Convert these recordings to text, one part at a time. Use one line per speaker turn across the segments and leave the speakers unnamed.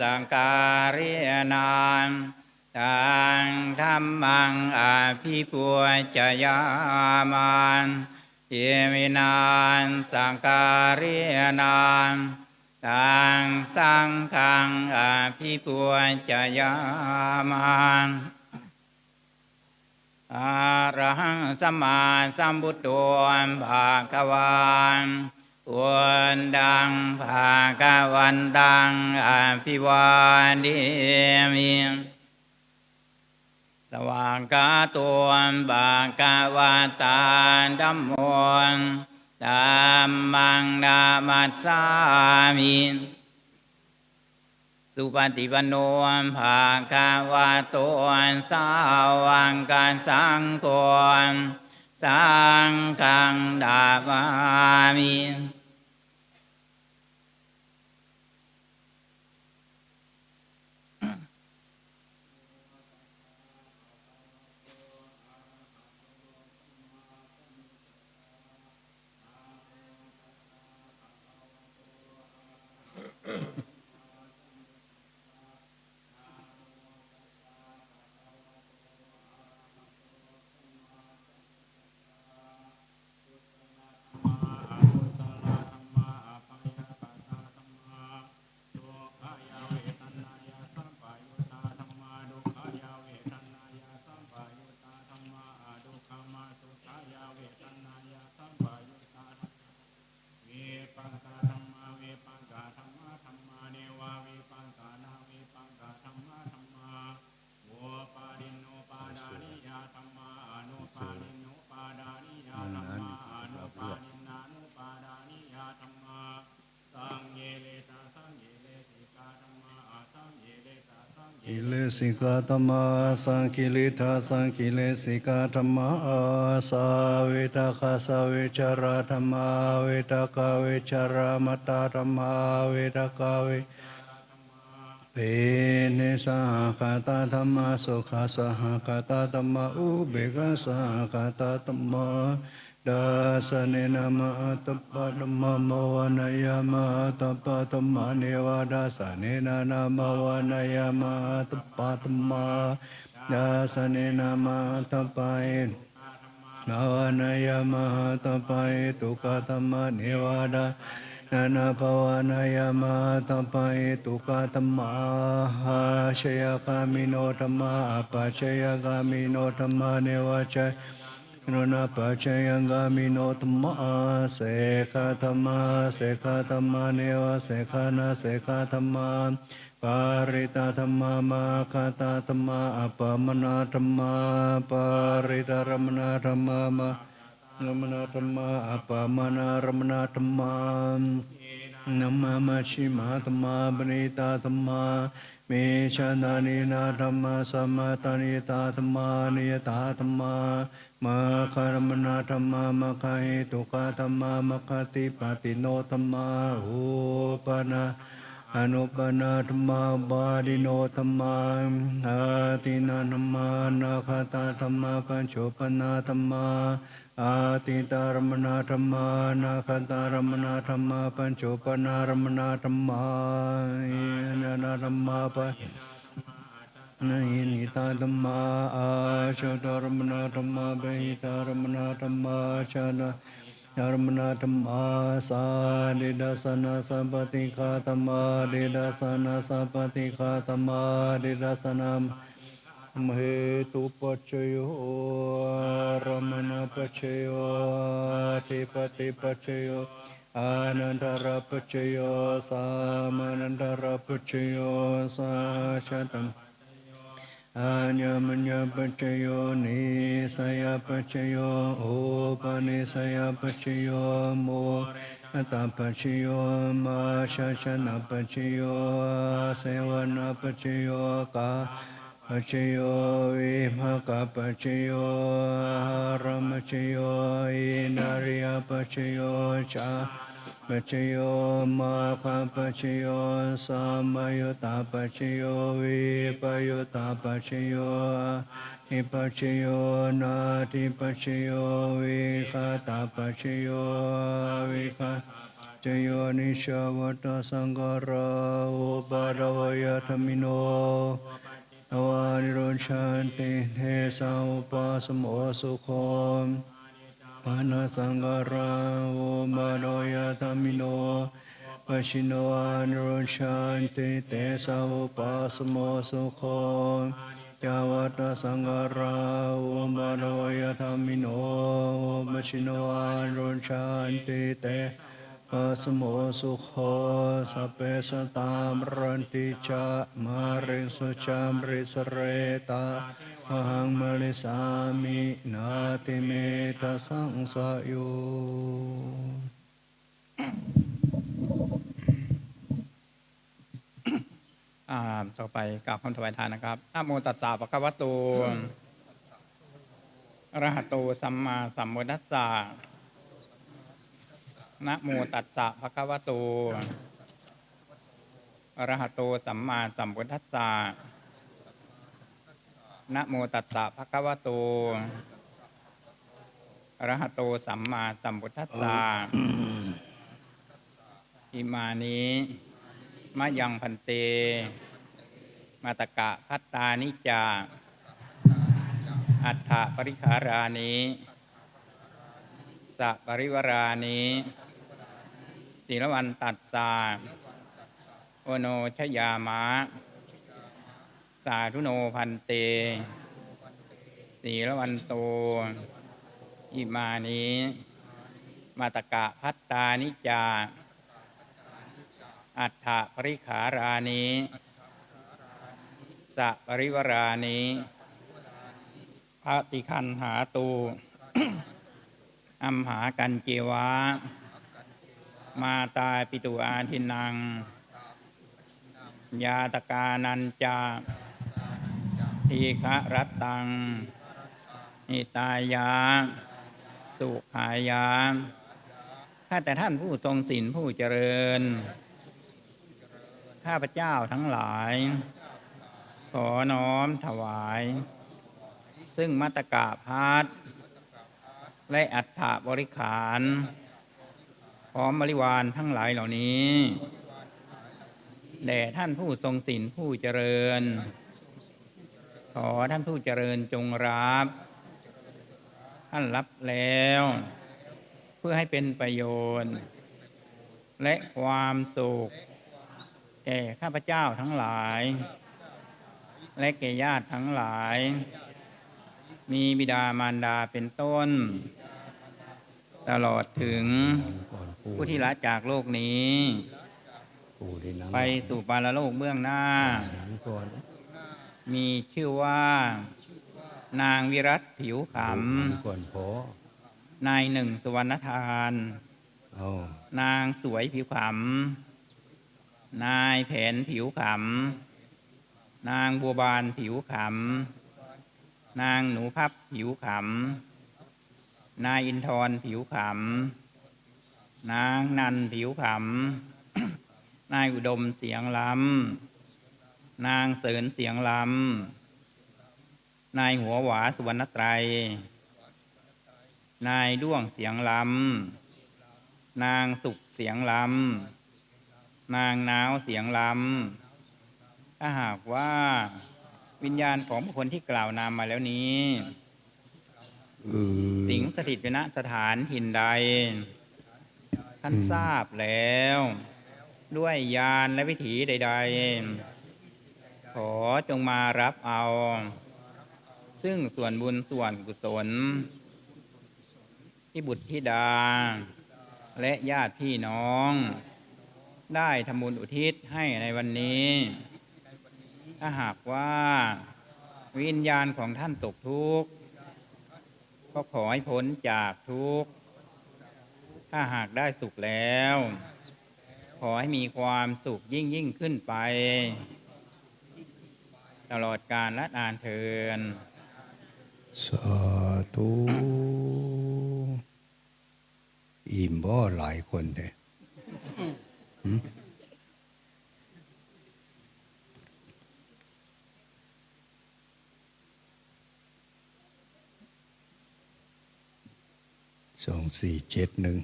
สังการินานตังธรรมังอภิปุจยามานเยมินานสังการินานตังสังฆังอภิปุจยามานอาระหังสัมมาสัมพุทโธภาควาน วันดังภาควันตังอภิวาเดมิสวากาตัวภาควาตาดัมโมธัมมังนามัสสามิสุปฏิปันโนภาคาวาโตสาวังการสังโฆสังฆังดาบามิ
กิเลสิกาธรรมาสังกิเลธาสังกิเลสิกาธรรมาสาเวทาคาสาเวชาราธรรมาเวทากาเวชารามตาธรรมาเวทากาเวเปเนสาคาตาธรรมาสุขาสหคาตาธรรมาอุเบกาสหคาตาธรรมา ดาสเนนะมะตปะธรรมมวนายามะตปะธรรมาเนวดาสเนนะนามวนายามะตปะธรรมาดาสเนนะมะตปะเอนาวานายามหาตปายตุกาตมะเนวดานานาภวานายามหาตปายตุกาตมะหาชยกามิโนธรรมะปัจชยกามิโนธรรมะเนวาชัยโนนาปัจชยกามิโนธรรมะเสขธรรมะเสขธรรมะเนวเสขานาเสขธรรมะปาริตาธรรมามาคาตาธรรมาอัปปมนาธรรมาปาริตารมนาธรรมามารมนาธรรมาอัปปมนารมนาธรรมานัมมามาชิมาธรรมาปณิตาธรรมา เมชานานินาธรรมาสัมมาตานิตาธรรมานิยตาธรรมามาคารมนาธรรมามาคาหิตุกาธรรมามาคติปฏิโนธรรมาอุปนาอนุปนาธรรมาบาดิโนธรรมาอาตินาธรรมานาคาตาธรรมาปัญโชปนาธรรมา อาติตารมนาธรรมานาคาตารมนาธรรมาปัญโชปนารมนาธรรมาอินานาธรรมาปัญนหินิตาธรรมาอาชาตารมนาธรรมาเบหิตารมนาธรรมาชาดาารมนาธรรมาสาเดดาสนาสัมปติคาธรรมาเดดาสนาสัมปติคาธรรมาเดดาสนา มมเหตุปัจจโยรมณปัจ จโยทิปติปัจจโยอานันตรปั วาณิโรมัจจโยอินาริยปัจจโรชันติเทสาอุปาสโมสุโคมปานาสังการาโอมาโยธรรมิโนปชิโนอานิโรชันติเตสาอุปาสโมสุโคมยาวัตสังการาอุมาโยธรรมิโนมชิโนอารุชานติเต ปัสโมสุโคสัพเพสตามรันติจามาริสุจามริสเรตาหังมริสามินาติเมตสังสายุ
ต่อไปกราบคำถวายทานนะครับนะโมตัสสะภะคะวะโตอระหะโตสัมมาสัมพุทธัสสะ นะโมตัสสะภะคะวะโตอระหะโตสัมมาสัมพุทธัสสะนะโมตัสสะภะคะวะโตอระหะโตสัมมาสัมพุทธัสสะอิมานิมะยังพันเต มาตกะพัตตานิจาอัฏฐปริคารานิสะปริวรานิ ติรวันตัดสาโอโนชยามะ สาธุโนพันเตสีรวันโต อิมานิมาตกะพัตตานิจา อัฏฐปริขารานิสะปริวรานิพระติคันหาตูอัมหากันเจวะ มาตาปิตุอาทินัง ยาตกานันจาทีฆะรัตตัง นิตายา สุขายา ข้าแต่ท่านผู้ทรงศีลผู้เจริญ ข้าพเจ้าทั้งหลาย ขอน้อมถวาย ซึ่งมัตตกะพัดและอัฏฐบริขาร ร้อมบริวารทั้งหลายเหล่านี้แด่ท่านผู้ทรงศีลผู้เจริญ ขอท่านผู้เจริญจงรับ ท่านรับแล้ว เพื่อให้เป็นประโยชน์ และความสุข แก่ข้าพเจ้าทั้งหลาย และแก่ญาติทั้งหลาย มีบิดามารดาเป็นต้น ตลอดถึง ผู้ที่ละจากโลกนี้
ปู่ได้นำ
ไปสู่ปาลโลกเบื้องหน้า
สามก่อน
มีชื่อว่า นางวิรัตผิวข
ก่อนพอำ
นายหนึ่งสุวรรณทาน
เอา
นางสวยผิวขำนายแผนผิวขำนางบัวบานผิวขำนางหนูพับผิวขำนายอินทร์ผิวขำ นางนันผิวขำนายอุดมเสียงล้ำนางเสริญเสียงล้ำนายหัวหวาสุวรรณไตรนายด้วงเสียงล้ำนางสุขเสียงลำนางนาวเสียงลำถ้าหากว่าวิญญาณของบุคคลที่กล่าวนามมาแล้วนี้
เออ
สิงสถิตอยู่ณสถานถิ่นใด ท่านทราบแล้ว ด้วยยานและวิถีใด ๆ ขอจงมารับเอา ซึ่งส่วนบุญส่วนกุศล ที่บุตรธิดา และญาติพี่น้อง ได้ทำบุญอุทิศให้ในวันนี้ ถ้าหากว่าวิญญาณของท่านตกทุกข์ก็ขอให้พ้นจากทุกข์ ถ้าหากได้สุขแล้ว ขอให้มีความสุขยิ่งยิ่งขึ้นไป ตลอดกาลและนานเทิน
สาธุอิ่มบ่หลายคนเด้หึสองสี่เจ็ดหนึ่ง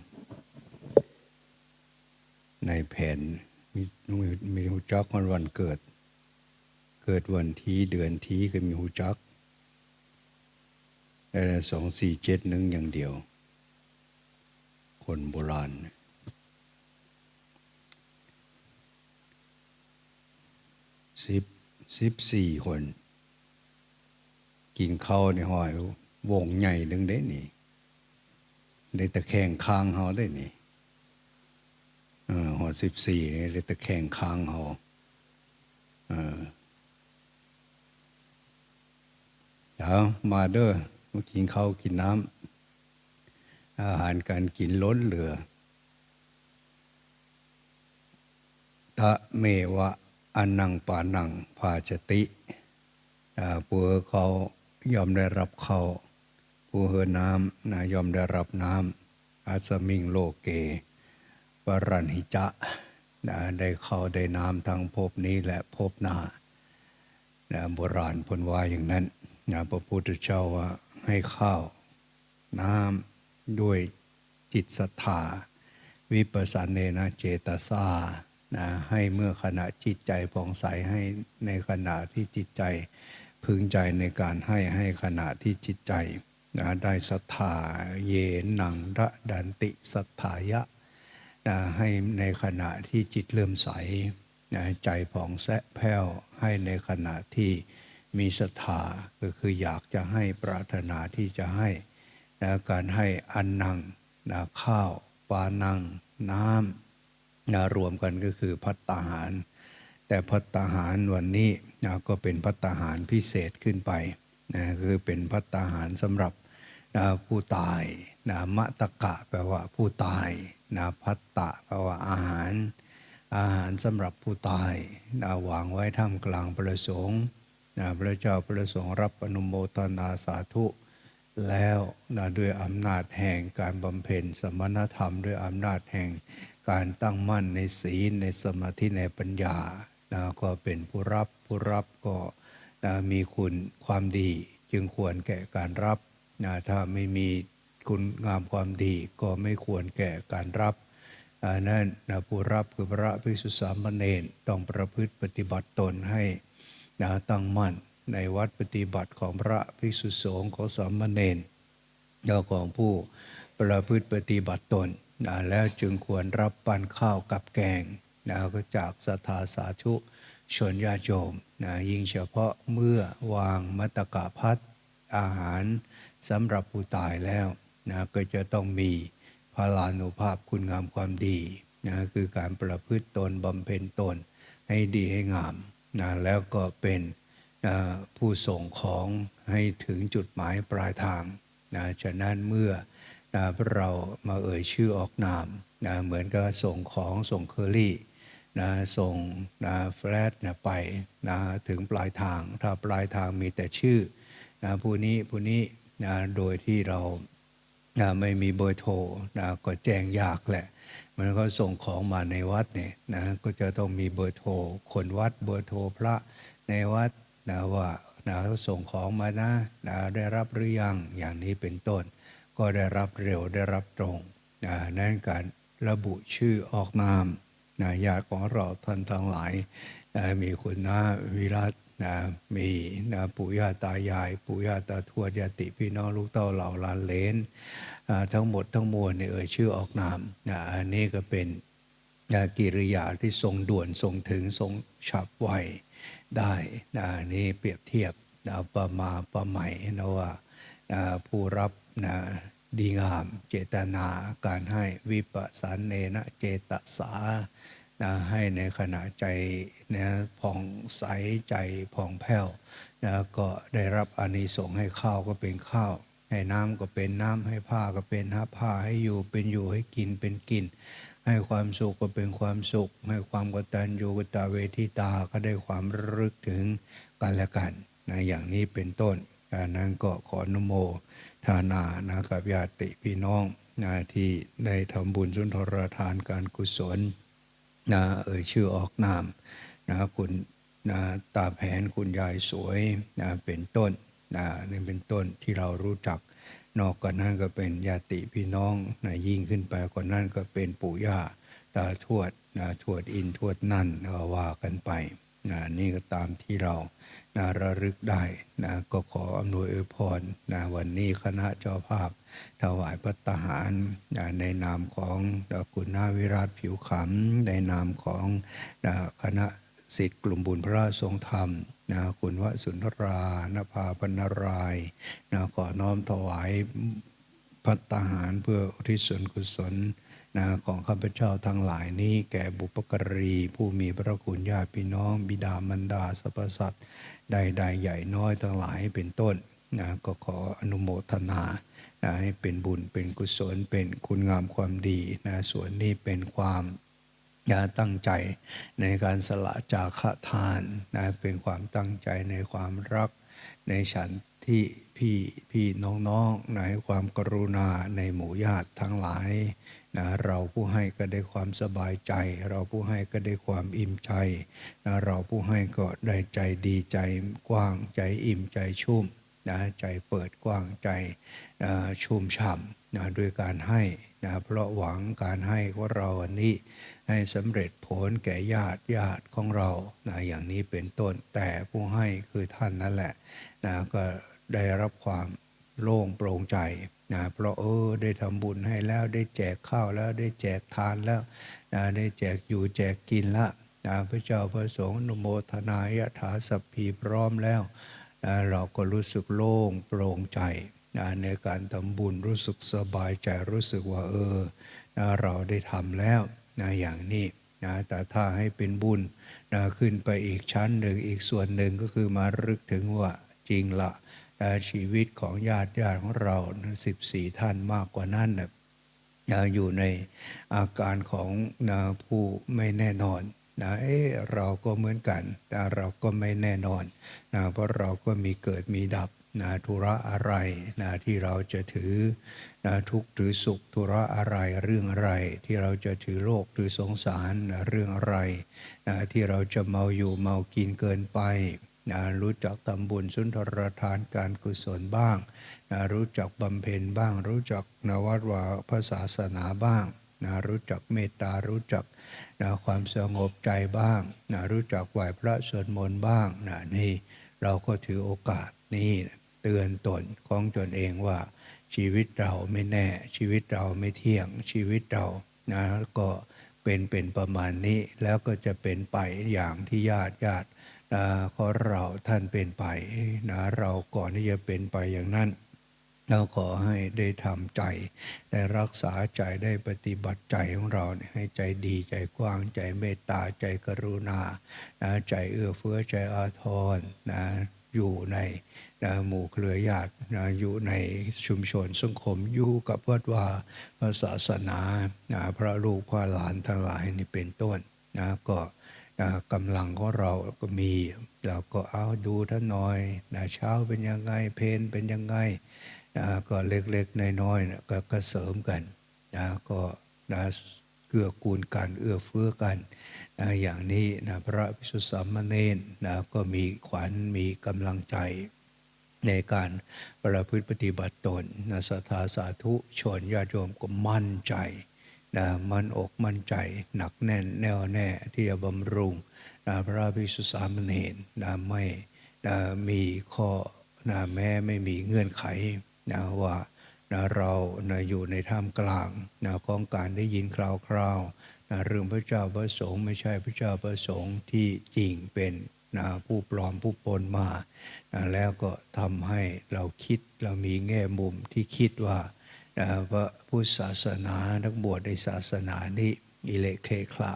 ในแผนมีมีหูจักวันวันเกิด เกิดวันที่เดือนที่ก็มีหูจักแต่สองสี่เจ็ดหนึ่งอย่างเดียว คนโบราณ สิบสิบสี่คน กินข้าวในห้อยวงใหญ่หนึ่งได้นี่ ได้ตะแคงค้างเขาได้นี่ หัวสิบสี่นี่ได้ตะแคงค้างเขาเอเดี๋ยวมาเด้อมากินข้าวกินน้ำอาหารการกินล้นเหลือทะเมวะอนังปานังภาชติอ่าผู้เขายอมได้รับเขาผู้เฮอน้ำนะยอมได้รับน้ำอาสมิงโลเก ปรันหิจะนะได้เขาได้น้ำทั้งภพนี้และภพหน้านะโบราณพนว่าอย่างนั้นนะพระพุทธเจ้าว่าให้ข้าวน้ำด้วยจิตศรัทธาวิปัสสนเนนะเจตสานะให้เมื่อขณะจิตใจผ่องใสให้ในขณะที่จิตใจพึงใจในการให้ให้ขณะที่จิตใจนะได้ศรัทธาเยนังระดันติศรัทธายะ นะให้ในขณะที่จิตเลื่อมใสนะใจผ่องแสะแผ้วให้ในขณะที่มีศรัทธาก็คืออยากจะให้ปรารถนาที่จะให้นะการให้อันนังนะข้าวปานัง น้ำนะรวมกันก็คือพัตตาหาร แต่พัตตาหารวันนี้นะก็เป็นพัตตาหารพิเศษขึ้นไปนะคือเป็นพัตตาหารสำหรับนะผู้ตายนะมะตะกะแปลว่าผู้ตาย นะพัตตะแปลว่าอาหาร อาหารสำหรับผู้ตายนะวางไว้ท่ามกลางประสงค์นะพระเจ้าประสงค์รับอนุโมทนาสาธุ แล้วนะด้วยอำนาจแห่งการบำเพ็ญสมณธรรม ด้วยอำนาจแห่งการตั้งมั่นในศีลในสมาธิในปัญญานะก็เป็นผู้รับผู้รับก็นะมีคุณความดีจึงควรแก่การรับนะถ้าไม่มี คุณงามความดีก็ไม่ควรแก่การรับนั้นผู้รับคือพระภิกษุสามเณรต้องประพฤติปฏิบัติตนให้ตั้งมั่นในวัดปฏิบัติของพระภิกษุสงฆ์ของสามเณรเจ้าของผู้ประพฤติปฏิบัติตนนะแล้วจึงควรรับปันข้าวกับแกงนะก็จากสถาสาธุชนญาโยมนะยิ่งเฉพาะเมื่อวางมัตตกะพัดอาหารสำหรับผู้ตายแล้ว นะก็จะต้องมีพลานุภาพคุณงามความดีนะคือการประพฤติตนบำเพ็ญตนให้ดีให้งามนะแล้วก็เป็นนะผู้ส่งของให้ถึงจุดหมายปลายทางนะฉะนั้นเมื่อนะเรามาเอ่ยชื่อออกนามนะเหมือนกับส่งของส่งเคอรี่นะส่งนะแฟลตนะไปนะถึงปลายทาง ถ้าปลายทางมีแต่ชื่อนะผู้นี้ผู้นี้นะโดยที่เรา นะไม่มีเบอร์โทรนะก็แจ้งยากแหละ มันก็ส่งของมาในวัดเนี่ยนะก็จะต้องมีเบอร์โทรคนวัดเบอร์โทรพระในวัดนะว่านะเขาส่งของมานะนะได้รับหรือยังอย่างนี้เป็นต้น ก็ได้รับเร็วได้รับตรงนะนั่นการระบุชื่อออกนามนะญาติของเราท่านทั้งหลายนะมีคุณนาวิรัต นะมีนะปู่ย่าตายาย ปู่ย่าตาทวดญาติพี่น้องลูกเต้าเหล่าลานเลนทั้งหมดทั้งมวลเนี่ยเอ่ยชื่อออกนามนะอันนี้ก็เป็นนะกิริยาที่ทรงด่วนทรงถึงทรงฉับไวได้นะอันนี่เปรียบเทียบนะประมาประไหม่นะว่านะผู้รับนะดีงาม เจตนาการให้วิปัสสนเนนะเจตสา นะให้ในขณะใจนะผ่องใสใจผ่องแผ้วนะก็ได้รับอานิสงส์ให้ข้าวก็เป็นข้าว ให้น้ำก็เป็นน้ำให้ผ้าก็เป็นผ้าให้อยู่เป็นอยู่ให้กินเป็นกิน ให้ความสุขก็เป็นความสุข ให้ความกตัญญูกตเวทิตาก็ได้ความระลึกถึงกันและกันนะอย่างนี้เป็นต้นดังนั้นก็ขออนุโมทานานะกับญาติพี่น้องนะที่ได้ทำบุญสุนทรทานการกุศล นะเอ่ยชื่อออกนามนะคุณนะตาแผนคุณยายสวยนะเป็นต้นนะนี่เป็นต้นที่เรารู้จัก นอกจานั้นก็เป็นญาติพี่น้องนะยิ่งขึ้นไปกว่านั้นก็เป็นปู่ย่าตาทวดนะทวดอินทวดนั่นก็ว่ากันไป นะนี่ก็ตามที่เรานะระลึกได้นะก็ขออำนวยอวยพรนะวันนี้คณะเจ้าภาพ ถวายพัตตาหารนะในนามของดกุณาวิราชผิวขำในนามของนะคณะสิทธิ์กลุ่มบุญพระราชทรงธรรมนะคุณวสุนทรานภาพนรายนะขอน้อมถวายพัตตาหารเพื่ออุทิศส่วนกุศล นะของข้าพเจ้าทั้งหลายนี้แก่บุปการี ผู้มีพระคุณญาติพี่น้อง บิดามารดาสรรพสัตว์ใดๆใหญ่น้อยทั้งหลายเป็นต้นนะก็ขออนุโมทนานะให้เป็นบุญเป็นกุศลเป็นคุณงามความดีนะส่วนนี้เป็นความอย่าตั้งใจในการสละจาคะทานนะเป็นความตั้งใจในความรักในฉันที่พี่พี่น้องๆในความกรุณาในหมู่ญาติทั้งหลาย นะเราผู้ให้ก็ได้ความสบายใจ เราผู้ให้ก็ได้ความอิ่มใจนะเราผู้ให้ก็ได้ใจดีใจกว้างใจอิ่มใจชุ่มนะใจเปิดกว้างใจนะชุ่มฉ่ำนะด้วยการให้นะเพราะหวังการให้ของเราอันนี้ให้สำเร็จผลแก่ญาติญาติของเรานะอย่างนี้เป็นต้นแต่ผู้ให้คือท่านนั่นแหละนะก็ได้รับความโล่งโปร่งใจ นะเพราะเออได้ทำบุญให้แล้วได้แจกข้าวแล้วได้แจกทานแล้วนะได้แจกอยู่แจกกินละนะพระเจ้าพระสงฆ์นุโมทนายถาสัพพีพร้อมแล้วนะเราก็รู้สึกโล่งโปร่งใจนะในการทำบุญรู้สึกสบายใจรู้สึกว่าเออนะเราได้ทำแล้วนะอย่างนี้นะแต่ถ้าให้เป็นบุญนะขึ้นไปอีกชั้นหนึ่งอีกส่วนหนึ่งก็คือมารึกถึงว่าจริงละนะ ชีวิตของญาติญาติของเราสิบสี่ท่านมากกว่านั้นนะอยู่ในอาการของนะผู้ไม่แน่นอนนะเอ๊เราก็เหมือนกัน แต่เราก็ไม่แน่นอนนะเพราะเราก็มีเกิดมีดับนะธุระอะไรนะที่เราจะถือนะทุกข์หรือสุขธุระอะไรเรื่องอะไร ที่เราจะถือโลกหรือสงสารนะเรื่องอะไรนะที่เราจะเมาอยู่เมากินเกินไป นะรู้จักทำบุญสุนทรทานการกุศลบ้างนะรู้จักบำเพ็ญบ้าง รู้จักนวัดว่าพระศาสนาบ้างนะรู้จักเมตตารู้จักนะความสงบใจบ้างนะรู้จักไหวพระสวดมนต์บ้างนะนี่เราก็ถือโอกาสนี้เตือนตนของตนเองว่า ชีวิตเราไม่แน่ ชีวิตเราไม่เที่ยงชีวิตเรานะก็เป็นเป็นประมาณนี้แล้วก็จะเป็นไปอย่างที่ญาติญาติ นะขอเราท่านเป็นไปนะเราก่อนที่จะเป็นไปอย่างนั้นเราขอให้ได้ทำใจ ได้รักษาใจได้ปฏิบัติใจของเราเนี่ยให้ใจดีใจกว้างใจเมตตาใจกรุณานะใจเอื้อเฟื้อใจอาทรนะอยู่ในนะหมู่เครือญาตินะอยู่ในชุมชนสังคมอยู่กับวัดวาศาสนานะพระลูกพระหลานทั้งหลายนี่เป็นต้นนะก็ กำลังของเราก็มี เราก็เอาดูท่านหน่อยนะเช้าเป็นยังไงเพนเป็นยังไงนะก็เล็กๆน้อยๆนะก็ก็เสริมกันนะก็นะเกื้อกูลกันเอื้อเฟื้อกันนะอย่างนี้นะพระพิสุทธิสามเณรนะก็มีขวัญมีกำลังใจในการประพฤติปฏิบัติตนนะสัทธาสาธุชนญาติโยมก็มั่นใจ นะมันอกมั่นใจหนักแน่นแน่วแน่ที่จะบำรุงนะพระภิกษุสามเณรนะไม่นะมีข้อนะแม้ไม่มีเงื่อนไขนะว่านะเรานะอยู่ในท่ามกลางนะของการได้ยินคราวๆนะเรื่องพระเจ้าพระสงฆ์ไม่ใช่พระเจ้าพระสงฆ์ที่จริงเป็นนะผู้ปลอมผู้ปนมานะแล้วก็ทำให้เราคิดเรามีแง่มุมที่คิดว่า นะพระพุทธศาสนานักบวชในศาสนานี้อิเละเคคละ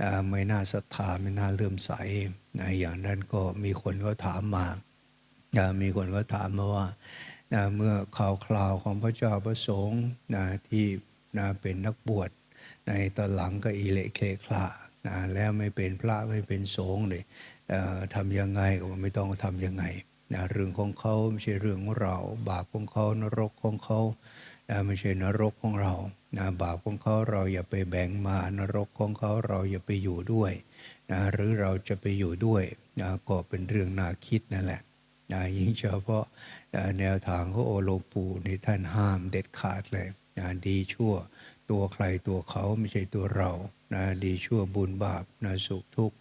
นะไม่น่าศรัทธาไม่น่าเลื่อมใสนะอย่างนั้นก็มีคนก็ถามมานะมีคนก็ถามมาว่านะเมื่อข่าวคราวของพระเจ้าพระสงฆ์นะที่นะเป็นนักบวชในตอนหลังก็อิเละเคคละนะแล้วไม่เป็นพระไม่เป็นสงฆ์เลยทำยังไงก็ไม่ต้องทำยังไงนะเรื่องของเขาไม่ใช่เรื่องของเรา บาปของเขานรกของเขา นะไม่ใช่นรกของเรานะบาปของเขาเราอย่าไปแบ่งมานรกของเขาเราอย่าไปอยู่ด้วยนะหรือเราจะไปอยู่ด้วยนะก็เป็นเรื่องน่าคิดนั่นแหละนะยิ่งเฉพาะนะแนวทางของโอโลปูในท่านห้ามเด็ดขาดเลยนะดีชั่วตัวใครตัวเขาไม่ใช่ตัวเรานะดีชั่วบุญบาปนะสุขทุกข์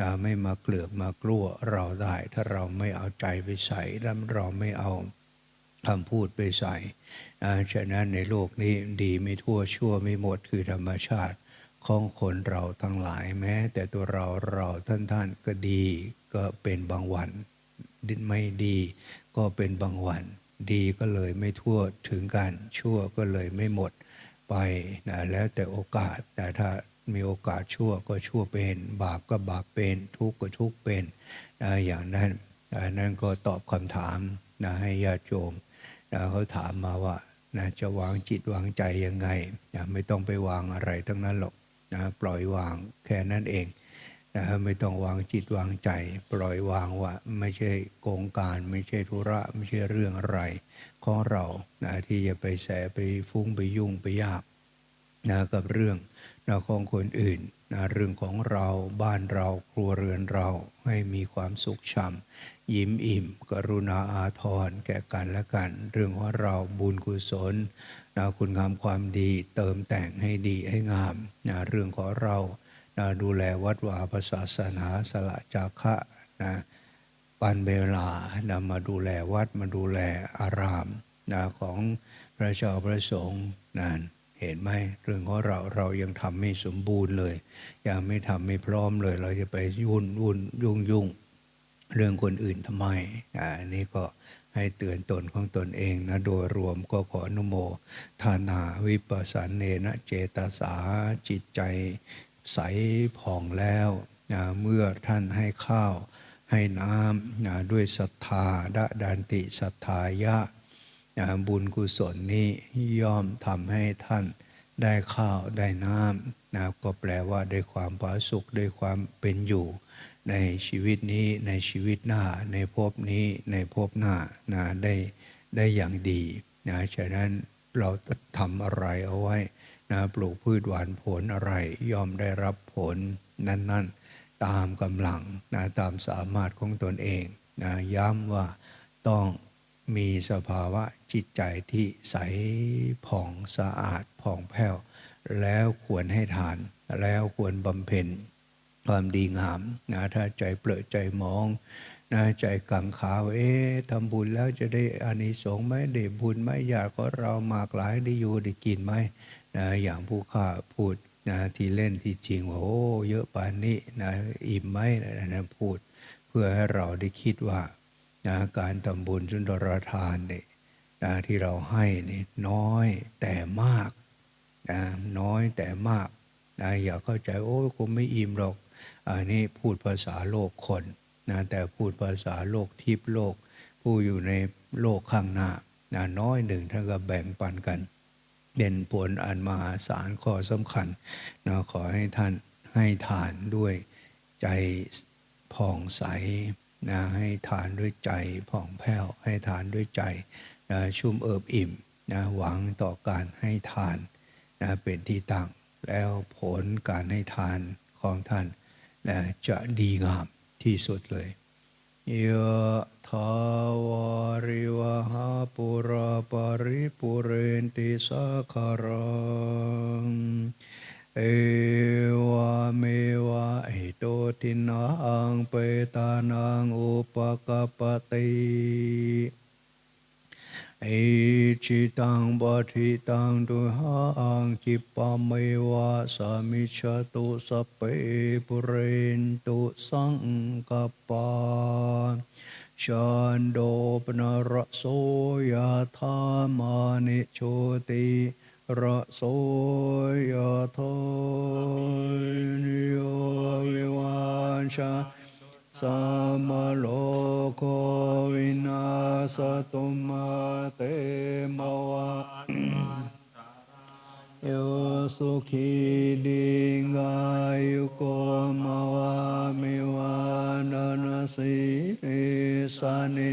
นะไม่มาเกลือกมากลัวเราได้ ถ้าเราไม่เอาใจไปใส่แล้วเราไม่เอา คำพูดไปใส่ฉะนั้นในโลกนี้ดีไม่ทั่วชั่วไม่หมดคือธรรมชาติของคนเราทั้งหลายแม้ แต่ตัวเราเราท่านท่านก็ดี ก็เป็นบางวันดินไม่ดี ก็เป็นบางวัน ดีก็เลยไม่ทั่วถึงกันชั่วก็เลยไม่หมดไปนะแล้วแต่โอกาสแต่ถ้ามีโอกาสชั่วก็ชั่วเป็น บาปก็บาปเป็น ทุกข์ก็ทุกข์เป็นนะอย่างนั้นนั่นก็ตอบคำถามนะให้ญาติโยม เขาถามมาว่านะจะวางจิตวางใจยังไงนะไม่ต้องไปวางอะไรทั้งนั้นหรอกนะปล่อยวางแค่นั้นเองนะไม่ต้องวางจิตวางใจ ปล่อยวางว่าไม่ใช่โกงการ ไม่ใช่ธุระไม่ใช่เรื่องอะไร ของเรานะที่จะไปแสไปฟุ้งไปยุ่งไปยากนะกับเรื่องนะของคนอื่น นะเรื่องของเราบ้านเราครัวเรือนเราให้มีความสุขช่ำยิ้มอิ่ม กรุณาอาทรแก่กันและกัน เรื่องของเราบุญกุศลนะคุณงามความดีเติมแต่งให้ดีให้งามนะเรื่องของเรานะดูแลวัดวาศาสนาสละจาคะนะปันเวลานะมาดูแลวัดมาดูแลอารามนะของพระเจ้าพระสงฆ์นั่น เห็นไหมเรื่องของเราเรายังทำไม่สมบูรณ์เลย ยังไม่ทำไม่พร้อมเลย เราจะไปยุ่นวุ่นยุ่งยุ่งเรื่องคนอื่นทำไมอ่าอันนี้ก็ให้เตือนตนของตนเองนะโดยรวมก็ขออนุโมทานาวิปัสสนเนนะเจตสาจิตใจใสผ่องแล้วนะเมื่อท่านให้ข้าวให้น้ำนะด้วยศรัทธาดะดันติศรัทธายะ บุญกุศลนี้ย่อมทำให้ท่านได้ข้าวได้น้ำนะก็แปลว่าได้ความผาสุขได้ความเป็นอยู่ ในชีวิตนี้ในชีวิตหน้า ในภพนี้ในภพหน้านะได้ได้อย่างดีนะฉะนั้นเราทำอะไรเอาไว้นะปลูกพืชหวานผลอะไรย่อมได้รับผลนั่น ๆ ตามกำลังนะตามสามารถของตนเองนะย้ำว่าต้อง มีสภาวะจิตใจที่ใสผ่องสะอาดผ่องแผ้ว แล้วควรให้ทาน แล้วควรบำเพ็ญความดีงามนะถ้าใจเปลือใจมองนะใจกังขาวเอ๊ะทำบุญแล้วจะได้อานิสงส์ไหมได้บุญไหมอยากก็เรามากหลายได้อยู่ได้กินไหมนะอย่างผู้ข้าพูดนะที่เล่นที่จริงว่าโอ้เยอะปานนี้นะอิ่มไหมนะนะพูด เพื่อให้เราได้คิดว่า นะการทำบุญสุนทรทานเนี่ยนะที่เราให้นี่น้อยแต่มากนะน้อยแต่มากนะอย่าเข้าใจโอ้คงไม่อิ่มหรอกอันนี้พูดภาษาโลกคนนะแต่พูดภาษาโลกทิพยโลก ผู้อยู่ในโลกข้างหน้านะน้อยหนึ่งท่านก็แบ่งปันกัน เป็นผลอันมหาศาลข้อสำคัญนะขอให้ท่านให้ทานด้วยใจผ่องใส นะให้ทานด้วยใจผ่องแผ้ว ให้ทานด้วยใจนะชุ่มเอิบอิ่มนะหวังต่อการให้ทานนะเป็นที่ตั้งแล้วผลการให้ทานของท่านนะจะดีงามที่สุดเลยยะทาวาริวหาปุราปริปุเรนติสาคารัง เอวาเมวะอิโตทินังเปตานังอุปกปปติเอจิตังบทิตังตุหังจิปะเมวะสามิชตุสเปปุเรนตุสังกปาชันโดปนระโสยธามานิโชติ ระโสยธนิโยวิวันชาสัมมโลโควินาสตุมาเตมวะโยสุขีดิงายุโกมาวามิวานาสิริสานิ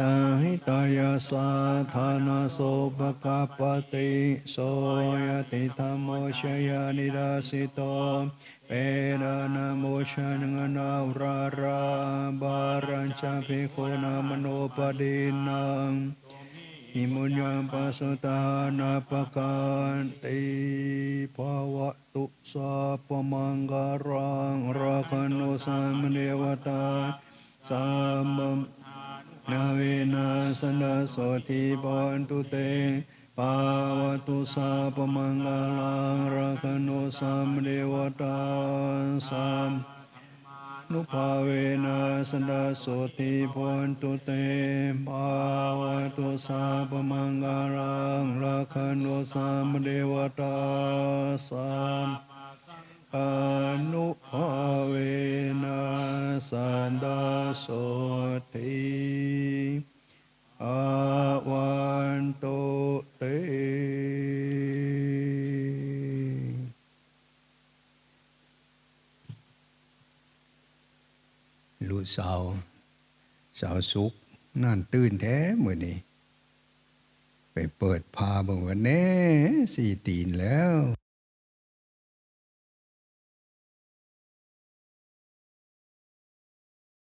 ตาตาหิตายาสาธานาโสภกาปติโสยติธรรมโมชยานิราสิโตเปรานโมชันงนาวราราบารัญจาภิกขุนามโนปดินังอิมุญญาปัสสตานาปการติภาวะตุสาปมังการังราคันโนสามเนวตาสามม นาเวนัสนาโสทิบอนตุเตภาวตุสาปมังการังราคันโนสามเนวตาสามนุภาเวนัสดาโสติพนตุเตภาวตุสาปมังการังราคันโนสามเดวตาสาม อนุภาเวนัสดาโสติอาวันตุเตลูกสาวสาวสุกนั่นตื่นแท้เมื่อนี้ไปเปิดพาเบิ่งวันแน่สี่ตีนแล้ว